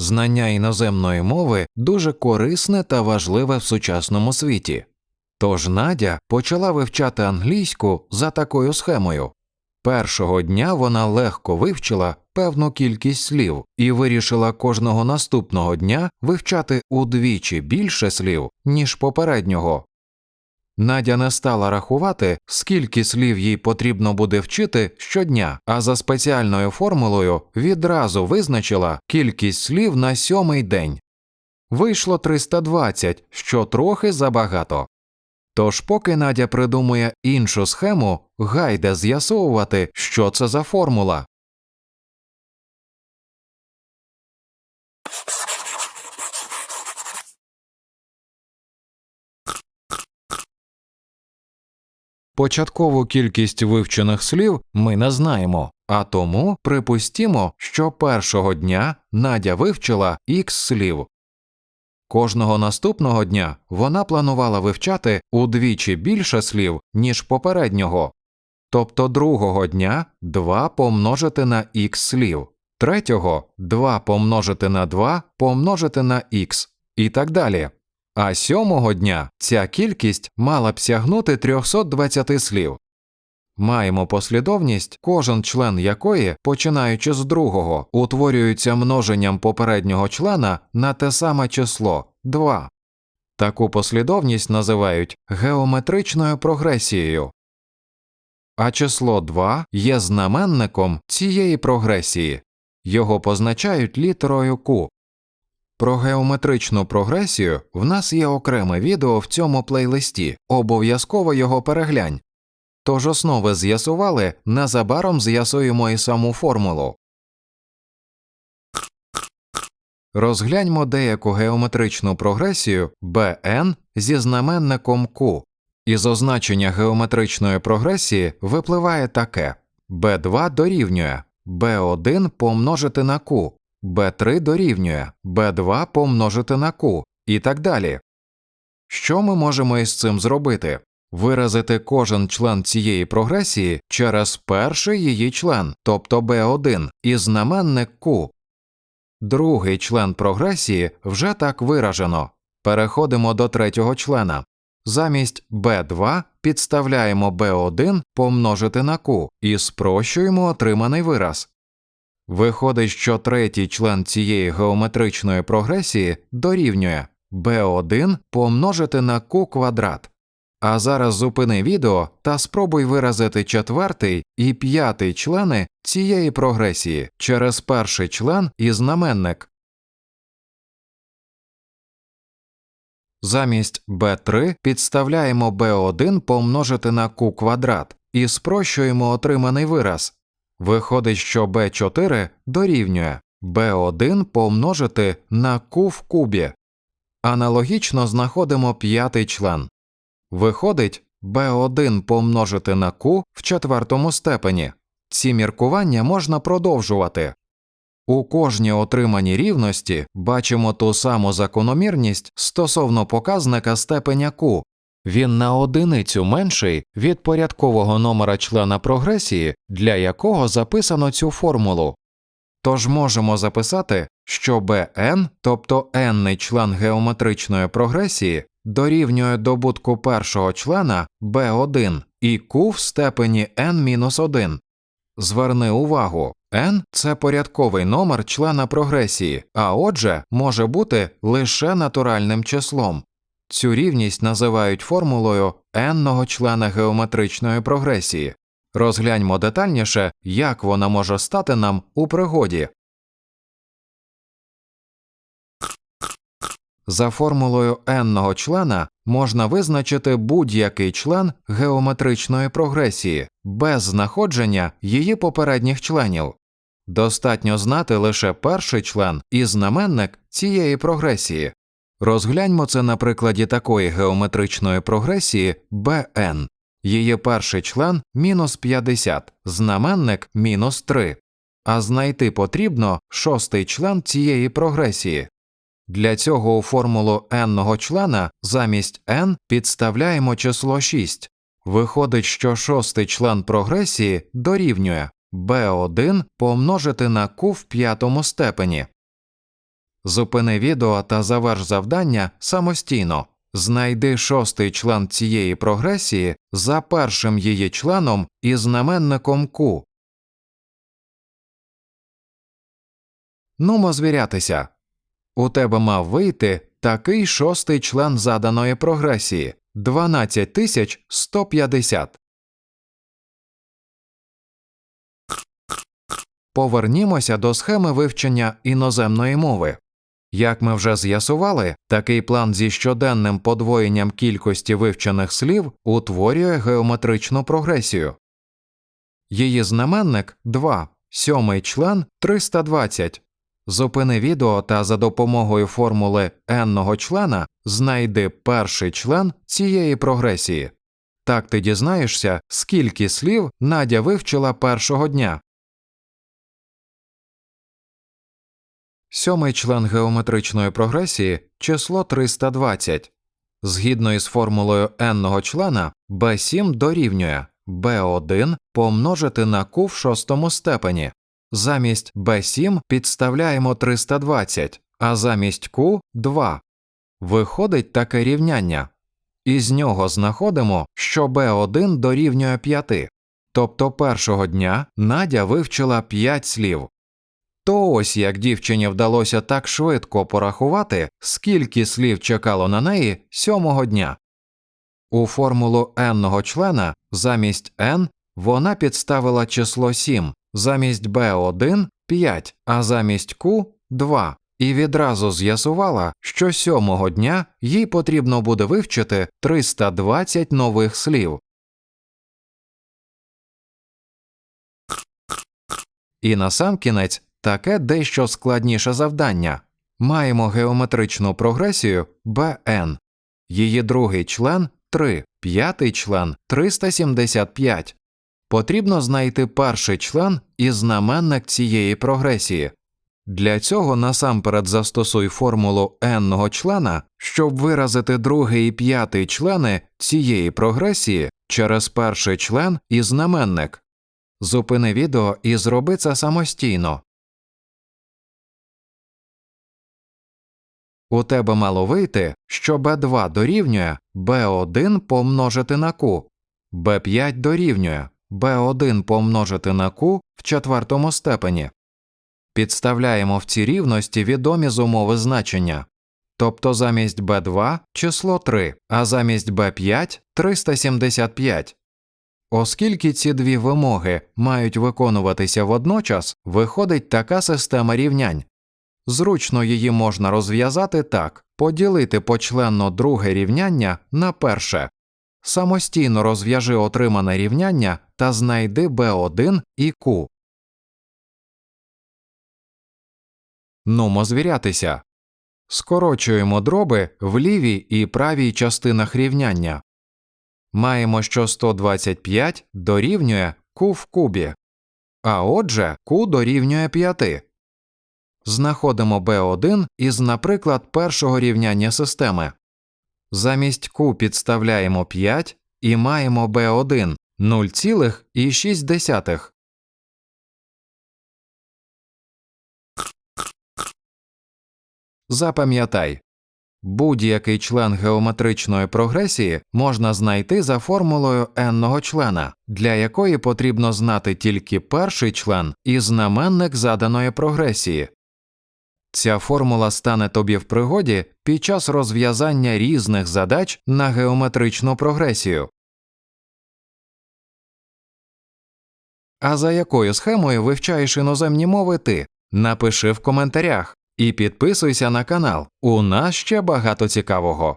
Знання іноземної мови дуже корисне та важливе в сучасному світі. Тож Надя почала вивчати англійську за такою схемою. Першого дня вона легко вивчила певну кількість слів і вирішила кожного наступного дня вивчати удвічі більше слів, ніж попереднього. Надя не стала рахувати, скільки слів їй потрібно буде вчити щодня, а за спеціальною формулою відразу визначила кількість слів на сьомий день. Вийшло 320, що трохи забагато. Тож, поки Надя придумує іншу схему, гайде з'ясовувати, що це за формула. Початкову кількість вивчених слів ми не знаємо, а тому припустімо, що першого дня Надя вивчила х слів. Кожного наступного дня вона планувала вивчати удвічі більше слів, ніж попереднього, тобто другого дня 2 помножити на х слів, третього 2 помножити на 2 помножити на х і так далі. А сьомого дня ця кількість мала б сягнути 320 слів. Маємо послідовність, кожен член якої, починаючи з другого, утворюється множенням попереднього члена на те саме число 2. Таку послідовність називають геометричною прогресією. А число 2 є знаменником цієї прогресії. Його позначають літерою Q. Про геометричну прогресію в нас є окреме відео в цьому плейлисті, обов'язково його переглянь. Тож основи з'ясували, незабаром з'ясуємо і саму формулу. Розгляньмо деяку геометричну прогресію bn зі знаменником q. Із означення геометричної прогресії випливає таке b2 дорівнює b1 помножити на q, b3 дорівнює b2 помножити на q і так далі. Що ми можемо із цим зробити? Виразити кожен член цієї прогресії через перший її член, тобто b1, і знаменник q. Другий член прогресії вже так виражено. Переходимо до третього члена. Замість b2 підставляємо b1 помножити на q і спрощуємо отриманий вираз. Виходить, що третій член цієї геометричної прогресії дорівнює b1 помножити на q квадрат. А зараз зупини відео та спробуй виразити четвертий і п'ятий члени цієї прогресії через перший член і знаменник. Замість b3 підставляємо b1 помножити на q квадрат і спрощуємо отриманий вираз. Виходить, що b4 дорівнює b1 помножити на q в кубі. Аналогічно знаходимо п'ятий член. Виходить b1 помножити на q в четвертому степені. Ці міркування можна продовжувати. У кожній отриманій рівності бачимо ту саму закономірність стосовно показника степеня q. Він на одиницю менший від порядкового номера члена прогресії, для якого записано цю формулу. Тож можемо записати, що bn, тобто n член геометричної прогресії, дорівнює добутку першого члена b1 і q в степені n-1. Зверни увагу, n – це порядковий номер члена прогресії, а отже, може бути лише натуральним числом. Цю рівність називають формулою n-ного члена геометричної прогресії. Розгляньмо детальніше, як вона може стати нам у пригоді. За формулою n-ного члена можна визначити будь-який член геометричної прогресії без знаходження її попередніх членів. Достатньо знати лише перший член і знаменник цієї прогресії. Розгляньмо це на прикладі такої геометричної прогресії bn. Її перший член мінус 50, знаменник мінус 3, а знайти потрібно шостий член цієї прогресії. Для цього у формулу n-ного члена замість n підставляємо число 6. Виходить, що шостий член прогресії дорівнює b1 помножити на q в п'ятому степені. Зупини відео та заверш завдання самостійно. Знайди шостий член цієї прогресії за першим її членом і знаменником Q. Нумо звірятися. У тебе мав вийти такий шостий член заданої прогресії 12150. Повернімося до схеми вивчення іноземної мови. Як ми вже з'ясували, такий план зі щоденним подвоєнням кількості вивчених слів утворює геометричну прогресію. Її знаменник 2, сьомий член 320. Зупини відео та за допомогою формули n-ного члена знайди перший член цієї прогресії. Так ти дізнаєшся, скільки слів Надя вивчила першого дня. Сьомий член геометричної прогресії число 320. Згідно із формулою n-ного члена, b7 дорівнює b1 помножити на q в шостому степені. Замість b7 підставляємо 320, а замість q – 2. Виходить таке рівняння. Із нього знаходимо, що b1 дорівнює 5. Тобто першого дня Надя вивчила 5 слів. То ось як дівчині вдалося так швидко порахувати, скільки слів чекало на неї сьомого дня. У формулу n-ного члена замість n вона підставила число 7, замість b1 5, а замість q 2, і відразу з'ясувала, що сьомого дня їй потрібно буде вивчити 320 нових слів. І насамкінець таке дещо складніше завдання. Маємо геометричну прогресію bn. Її другий член 3, п'ятий член 375. Потрібно знайти перший член і знаменник цієї прогресії. Для цього насамперед застосуй формулу n-ного члена, щоб виразити другий і п'ятий члени цієї прогресії через перший член і знаменник. Зупини відео і зроби це самостійно. У тебе мало вийти, що b2 дорівнює b1 помножити на q, b5 дорівнює b1 помножити на q в четвертому степені. Підставляємо в ці рівності відомі з умови значення. Тобто замість b2 число 3, а замість b5 375. Оскільки ці дві вимоги мають виконуватися водночас, виходить така система рівнянь. Зручно її можна розв'язати так поділити почленно друге рівняння на перше. Самостійно розв'яжи отримане рівняння та знайди b1 і q. Нумо звірятися. Скорочуємо дроби в лівій і правій частинах рівняння. Маємо, що 125 дорівнює q в кубі, а отже q дорівнює 5. Знаходимо b1 із, наприклад, першого рівняння системи. Замість q підставляємо 5 і маємо b1 0,6. Запам'ятай, будь-який член геометричної прогресії можна знайти за формулою n-ного члена, для якої потрібно знати тільки перший член і знаменник заданої прогресії. Ця формула стане тобі в пригоді під час розв'язання різних задач на геометричну прогресію. А за якою схемою вивчаєш іноземні мови ти? Напиши в коментарях і підписуйся на канал. У нас ще багато цікавого.